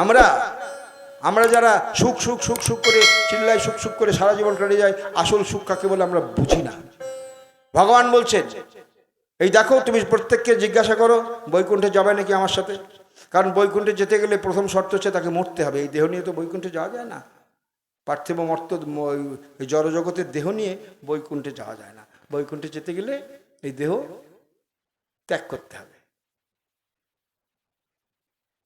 আমরা আমরা যারা সুখ সুখ সুখ সুখ করে চিল্লাই সুখ সুখ করে সারা জীবন কেটে যায়, আসল সুখ কাকে বলে আমরা বুঝি না। ভগবান বলছেন, এই দেখো, তুমি প্রত্যেককে জিজ্ঞাসা করো, বৈকুণ্ঠে যাবে নাকি আমার সাথে? কারণ বৈকুণ্ঠে যেতে গেলে প্রথম শর্ত হচ্ছে তাকে মরতে হবে। এই দেহ নিয়ে তো বৈকুণ্ঠে যাওয়া যায় না। পার্থিব মর্ত জড়জগতের দেহ নিয়ে বৈকুণ্ঠে যাওয়া যায় না। বৈকুণ্ঠে যেতে গেলে এই দেহ ত্যাগ করতে হবে।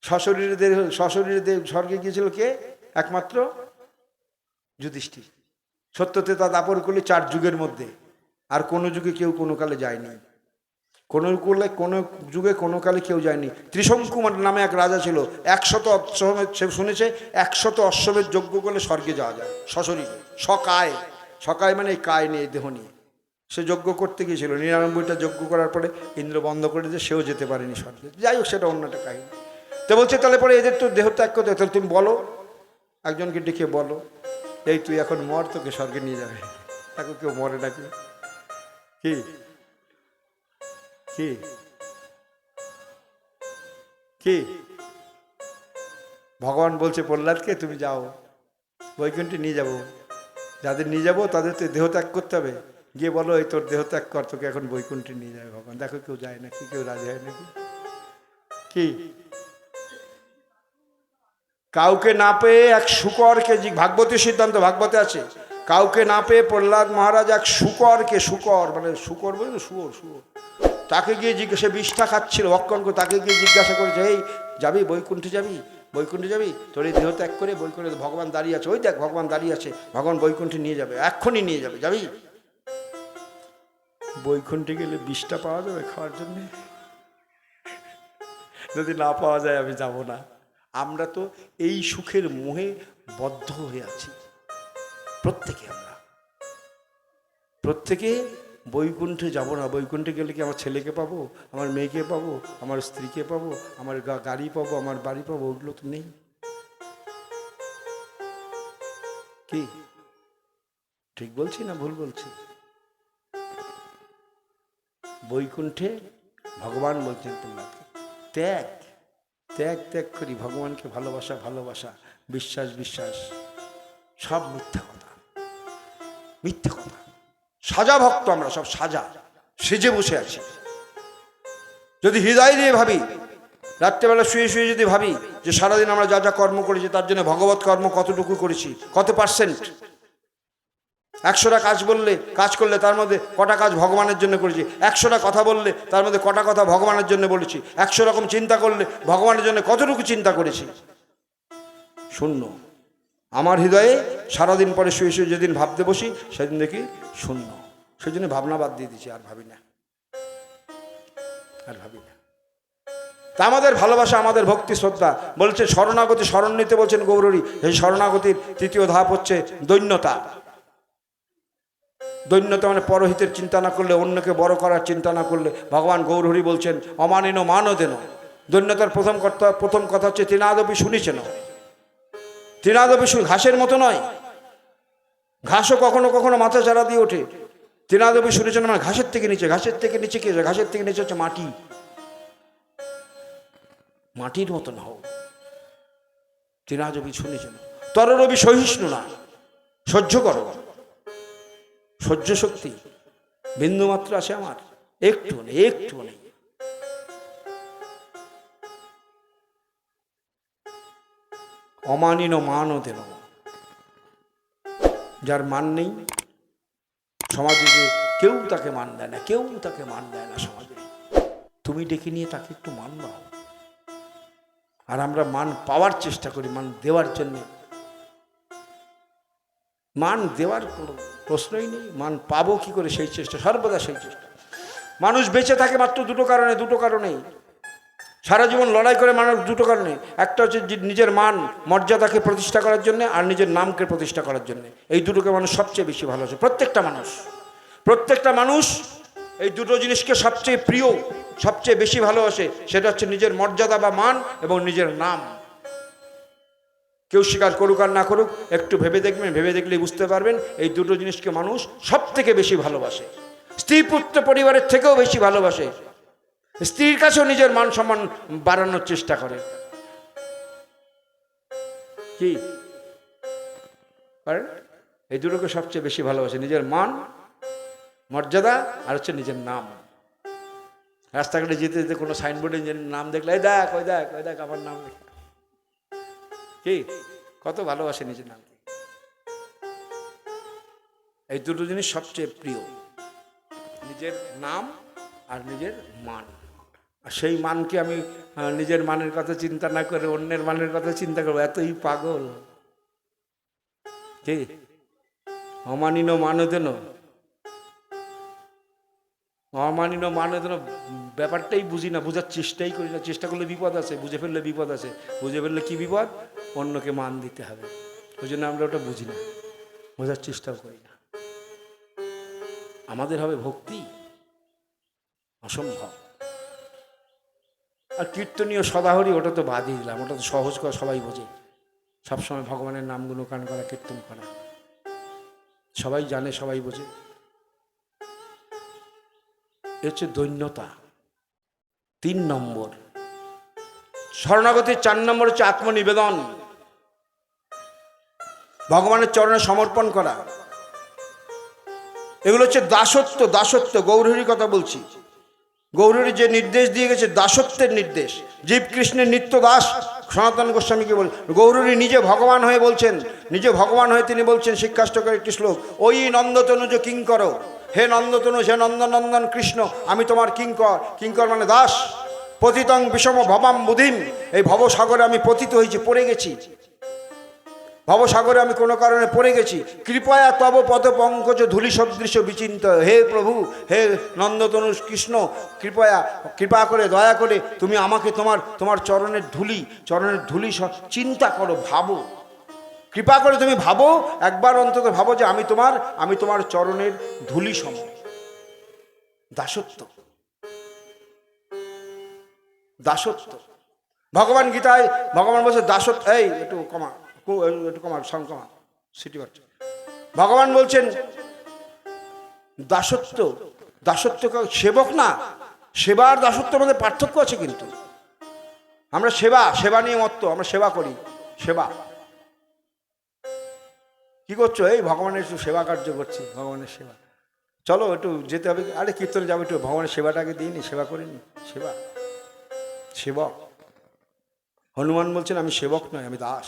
সশরীরে সশরীরে স্বর্গে গিয়েছিল কে? একমাত্র যুধিষ্ঠির। সত্যতে তা দাপর করলে চার যুগের মধ্যে, আর কোনো যুগে কেউ কোনো কালে যায়নি। কোনো কালে, কোনো যুগে কোনো কালে কেউ যায়নি। ত্রিশঙ্কুমার নামে এক রাজা ছিল, একশত অশ্বমেধ, সে শুনেছে, একশত অশ্বমেধ যজ্ঞ করলে স্বর্গে যাওয়া যায়, সশরীরে, সকায়। সকায় মানে এই কায় নিয়ে দেহ নিয়ে। সে যজ্ঞ করতে গিয়েছিল, নিরানব্বইটা যজ্ঞ করার পরে ইন্দ্র বন্ধ করে দিয়ে সেও যেতে পারেনি স্বর্গে। যাই হোক, সেটা অন্য একটা কাহিনী। তো বলছে, তাহলে পরে এদের তো দেহ ত্যাগ করতে তাহলে তুমি বলো, একজনকে ডেকে বলো, এই তুই এখন মর, তোকে স্বর্গে নিয়ে যাবে। তাকে কেউ মরে নাকি? কি? কি? কি? ভগবান বলছে, প্রহ্লাদকে তুমি যাও, বৈকুণ্ঠে নিয়ে যাব। যাদের নিয়ে যাব, তাদের তো দেহ ত্যাগ করতে হবে। গিয়ে বলো, এই তোর দেহ ত্যাগ কর, তোকে এখন বৈকুণ্ঠে নিয়ে যাবে ভগবান। দেখো কেউ যায় নাকি, কেউ রাজি হয় নাকি? কি? কাউকে না পেয়ে এক শুকরকে ভাগবতী সিদ্ধান্ত, ভাগবতে আছে। কাউকে না পেয়ে প্রহ্লাদ মহারাজ এক শুকরকে, শুকর মানে শুকর বলে শুয়োর শুয়োর। তাকে গিয়ে জিজ্ঞাসা বিষ্ঠা খাচ্ছিল ভক্ষণ করে, তাকে গিয়ে জিজ্ঞাসা করেছে, এই, যাবি? বৈকুণ্ঠে যাবি? বৈকুণ্ঠে যাবি? তোর এই দেহ ত্যাগ করে বৈকুণ্ঠে ভগবান দাঁড়িয়ে আছে। ওই দেখ, ভগবান দাঁড়িয়ে আছে। ভগবান বৈকুণ্ঠে নিয়ে যাবে, এক্ষুনি নিয়ে যাবে। যাবি? বৈকুণ্ঠে গেলে বিষটা পাওয়া যাবে খাওয়ার জন্যে? যদি না পাওয়া যায়, আমি যাব না। আমরা তো এই সুখের মোহে বদ্ধ হয়ে আছি। প্রত্যেকে আমরা। প্রত্যেকে বৈকুণ্ঠে যাব না। বৈকুণ্ঠে গেলে কি আমার ছেলেকে পাবো? আমার মেয়েকে পাবো? আমার স্ত্রীকে পাবো? আমার গাড়ি পাবো? আমার বাড়ি পাবো? ওগুলো তো নেই। কি? ঠিক বলছি না ভুল বলছি? বৈকুণ্ঠে ভগবান বলছেন তোমাকে, ত্যাগ। ত্যাগ ত্যাগ করি, ভগবানকে ভালোবাসা ভালোবাসা, বিশ্বাস বিশ্বাস। সব মিথ্যা কথা। মিথ্যা কথা। সাজা ভক্ত আমরা সব সাজা। সেজে বসে আছি। যদি হৃদয় দিয়ে ভাবি, রাত্রেবেলা শুয়ে শুয়ে যদি ভাবি যে সারাদিন আমরা যা যা কর্ম করেছি, তার জন্য ভগবত কর্ম কতটুকু করেছি, কত পার্সেন্ট একশোটা কাজ বললে, কাজ করলে তার মধ্যে কটা কাজ ভগবানের জন্য করেছি। একশোটা কথা বললে তার মধ্যে কটা কথা ভগবানের জন্য বলেছি। একশো রকম চিন্তা করলে ভগবানের জন্য কতটুকু চিন্তা করেছি? শূন্য। আমার হৃদয়ে সারাদিন পরে শুয়ে শুয়ে যেদিন ভাবতে বসি, সেদিন দেখি শূন্য। সেই জন্য ভাবনা বাদ দিয়ে দিচ্ছি আর ভাবি না। আর ভাবি না। তা আমাদের ভালোবাসা, আমাদের ভক্তি শ্রদ্ধা। বলছে, শরণাগতি, শরণ নিতে বলছেন গৌরী এই শরণাগতির তৃতীয় ধাপ হচ্ছে দৈন্যতা। দৈন্যতা মানে পরহিতের চিন্তা না করলে, অন্যকে বড় করার চিন্তা না করলে, ভগবান গৌরহরি বলছেন, অমানিন মানও দেন দৈন্যতার প্রথম কথা প্রথম কথা হচ্ছে তিনাদপি শুনিছেন। তিনাদপি শুনি, ঘাসের মতো নয়। ঘাসও কখনো কখনো মাথা চারা দিয়ে ওঠে। তিনাদপি শুনেছেন মানে ঘাসের থেকে নিচে, ঘাসের থেকে নিচে কি? ঘাসের থেকে নিচে হচ্ছে মাটি। মাটির মতো মতন হও তিনাদপি শুনেছেন। তররবি সহিষ্ণু না। সহ্য করো। সহ্য শক্তি। বিন্দুমাত্র আছে আমার। একটু নেই একটু নেই। অমানিন মানও দেন। যার মান নেই, সমাজে যে কেউ তাকে মান দেয় না, কেউ তাকে মান দেয় না সমাজে। তুমি ডেকে নিয়ে তাকে একটু মান দাও। আর আমরা মান পাওয়ার চেষ্টা করি, মান দেওয়ার জন্যে মান দেওয়ার কোনো প্রশ্নই নেই। মান পাবো কি করে? সেই চেষ্টা, সর্বদা সেই চেষ্টা। মানুষ বেঁচে থাকে মাত্র দুটো কারণে, দুটো কারণেই। সারা জীবন লড়াই করে মানুষ দুটো কারণে। একটা হচ্ছে নিজের মান, মর্যাদাকে প্রতিষ্ঠা করার জন্য আর নিজের নামকে প্রতিষ্ঠা করার জন্য। এই দুটোকে মানুষ সবচেয়ে বেশি ভালোবাসে। প্রত্যেকটা মানুষ প্রত্যেকটা মানুষ এই দুটো জিনিসকে সবচেয়ে প্রিয়, সবচেয়ে বেশি ভালোবাসে। সেটা হচ্ছে নিজের মর্যাদা বা মান এবং নিজের নাম। কেউ স্বীকার করুক আর না করুক, একটু ভেবে দেখবেন, ভেবে দেখলেই বুঝতে পারবেন এই দুটো জিনিসকে মানুষ সব থেকে বেশি ভালোবাসে। স্ত্রী পুত্র পরিবারের থেকেও বেশি ভালোবাসে। স্ত্রীর কাছেও নিজের মান সম্মান বাড়ানোর চেষ্টা করে। কি? পারেন? এই দুটোকে সবচেয়ে বেশি ভালোবাসে। নিজের মান, মর্যাদা আর হচ্ছে নিজের নাম। রাস্তাঘাটে যেতে যেতে কোনো সাইনবোর্ডে নিজের নাম দেখলে, এই দেখ, ওই দেখ ওই দেখ আমার নাম লেখা। কি? কত ভালোবাসে নিজের নামকে। এই দুটো জিনিস সবচেয়ে প্রিয়। নিজের নাম আর নিজের মান। আর সেই মানকে আমি নিজের মানের কথা চিন্তা না করে অন্যের মানের কথা চিন্তা করব। এতই পাগল। কি? অমানিন মানদেন। অমানিন মানদেন ব্যাপারটাই বুঝি না, বোঝার চেষ্টাই করি না। চেষ্টা করলে বিপদ আছে বুঝে ফেললে বিপদ আছে বুঝে ফেললে কি বিপদ? অন্যকে মান দিতে হবে। ওই জন্য আমরা ওটা বুঝি না, বোঝার চেষ্টাও করি না। আমাদের হবে ভক্তি, অসম্ভব। আর কীর্তনীয় সদাহরি, ওটা তো বাদই দিলাম, ওটা তো সহজ করে সবাই বোঝে। সবসময় ভগবানের নামগুলো গান করা, কীর্তন করা। সবাই জানে, সবাই বোঝে। এ হচ্ছে দৈন্যতা। তিন নম্বর। শরণাগতির চার নম্বর হচ্ছে আত্মনিবেদন। ভগবানের চরণে সমর্পণ করা। এগুলো হচ্ছে দাসত্ব দাসত্ব, গৌরহরি কথা বলছি। গৌরহরি যে নির্দেশ দিয়ে গেছে, দাসত্বের নির্দেশ। জীব কৃষ্ণের নিত্য দাস, সনাতন গোস্বামীকে বল গৌরহরি নিজে ভগবান হয়ে বলছেন, নিজে ভগবান হয়ে তিনি বলছেন, শিক্ষাষ্টকের একটি শ্লোক, ওই নন্দতনুজ কিঙ্কর হে নন্দতনু, হে নন্দনন্দন কৃষ্ণ, আমি তোমার কিঙ্কর। কিঙ্কর মানে দাস। পতিতং বিষম ভবাম বুধিম এই ভবসাগরে আমি পতিত হয়েছি, পড়ে গেছি। ভবসাগরে আমি কোনো কারণে পড়ে গেছি। কৃপয়া তব পদ পঙ্কজ ধূলি সদৃশ বিচিন্ত। হে প্রভু, হে নন্দতনু কৃষ্ণ, কৃপয়া, কৃপা করে, দয়া করে তুমি আমাকে তোমার তোমার চরণের ধুলি চরণের ধুলি চিন্তা করো, ভাবো। কৃপা করে তুমি ভাবো, একবার অন্তত ভাবো যে আমি তোমার আমি তোমার চরণের ধুলি সম। দাসত্ব। দাসত্ব। ভগবান গীতায় ভগবান বলছে, দাসত্ব এই, একটু কমা। একটু কমা সং কমা সিটি বাচ্চা। ভগবান বলছেন, দাসত্ব দাসত্ব সেবক না, সেবা আর দাসত্বের মধ্যে পার্থক্য আছে কিন্তু। আমরা সেবা সেবা নিয়ে মত্ত, আমরা সেবা করি, সেবা। কি করছ? এই ভগবানের একটু সেবা কার্য করছি, ভগবানের সেবা। চলো একটু যেতে হবে, আরে কীর্তনে যাব একটু, ভগবানের সেবাটাকে দিইনি, সেবা করিনি, সেবা। সেবক। হনুমান বলছেন, আমি সেবক নয় আমি দাস।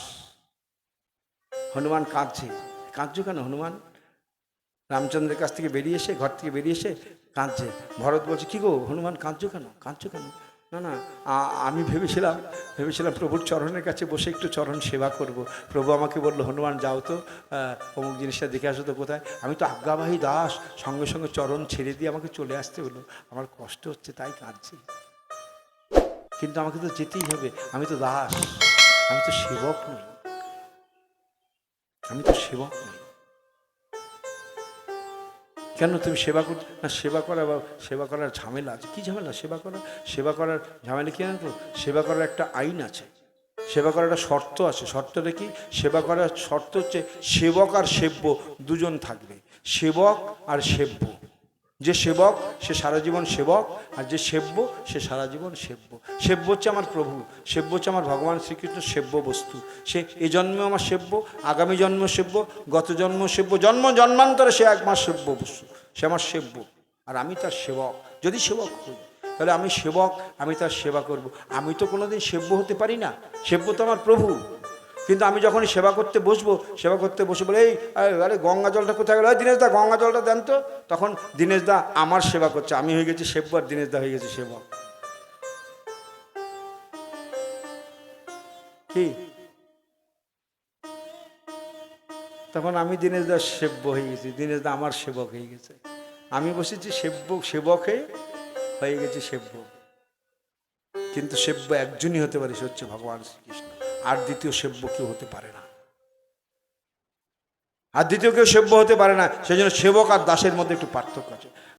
হনুমান কাঁদছে। কাঁদছো কেন হনুমান? রামচন্দ্রের কাছ থেকে বেরিয়ে এসে, ঘর থেকে বেরিয়ে এসে কাঁদছে। ভরত বলছে, কি গো, হনুমান, কাঁদছো কেন? কাঁদছো কেন? না না আমি ভেবেছিলাম ভেবেছিলাম প্রভুর চরণের কাছে বসে একটু চরণ সেবা করব। প্রভু আমাকে বলল, হনুমান, যাও তো অমুক জিনিসটা দেখে আসো তো কোথায়। আমি তো আজ্ঞাবাহী দাস, সঙ্গে সঙ্গে চরণ ছেড়ে দিয়ে আমাকে চলে আসতে হলো। আমার কষ্ট হচ্ছে, তাই কাঁদছি। কিন্তু আমাকে তো যেতেই হবে। আমি তো দাস, আমি তো সেবক নই। আমি তো সেবা করি। কেন তুমি সেবা করছ? না, সেবা করা বা সেবা করার ঝামেলা আছে। কী ঝামেলা? সেবা করা, সেবা করার ঝামেলা কী জানো সেবা করার একটা আইন আছে। সেবা করার একটা শর্ত আছে। শর্তটা কি? সেবা করার শর্ত হচ্ছে সেবক আর সেব্য দুজন থাকবে। সেবক আর সেব্য। যে সেবক, সে সারা জীবন সেবক, আর যে সেব্য, সে সারা জীবন সেব্য। সেব্য হচ্ছে আমার প্রভু, সেব্য হচ্ছে আমার ভগবান শ্রীকৃষ্ণ, সেব্য বস্তু। সে এ জন্মে আমার সেব্য, আগামী জন্ম সেব্য, গত জন্ম সেব্য, জন্ম জন্মান্তরে সে এক মাস সেব্য বস্তু। সে আমার সেব্য, আর আমি তার সেবক। যদি সেবক হই, তাহলে আমি সেবক, আমি তার সেবা করব। আমি তো কোনোদিন সেব্য হতে পারি না। সেব্য তো আমার প্রভু। কিন্তু আমি যখন সেবা করতে বসবো সেবা করতে বসে বলে এই আরে, গঙ্গা জলটা কোথায় গেল? দা গঙ্গা জলটা দেন তো। তখন দা আমার সেবা করছে। আমি হয়ে গেছি সেব্য আর দীনেশ দা হয়ে গেছে সেবক। কি? তখন আমি দাস সেব্য হয়ে গেছি। দা আমার সেবক হয়ে গেছে। আমি বসেছি সেব্য সেবক হয়ে গেছি সেব্য। কিন্তু সেব্য একজনই হতে পারে সে হচ্ছে ভগবান শ্রীকৃষ্ণ। আর দ্বিতীয় সেব্য কেউ হতে পারে না। আর দ্বিতীয় কেউ সেব্য হতে পারে না সেই জন্য সেবক আর দাসের মধ্যে একটু পার্থক্য আছে।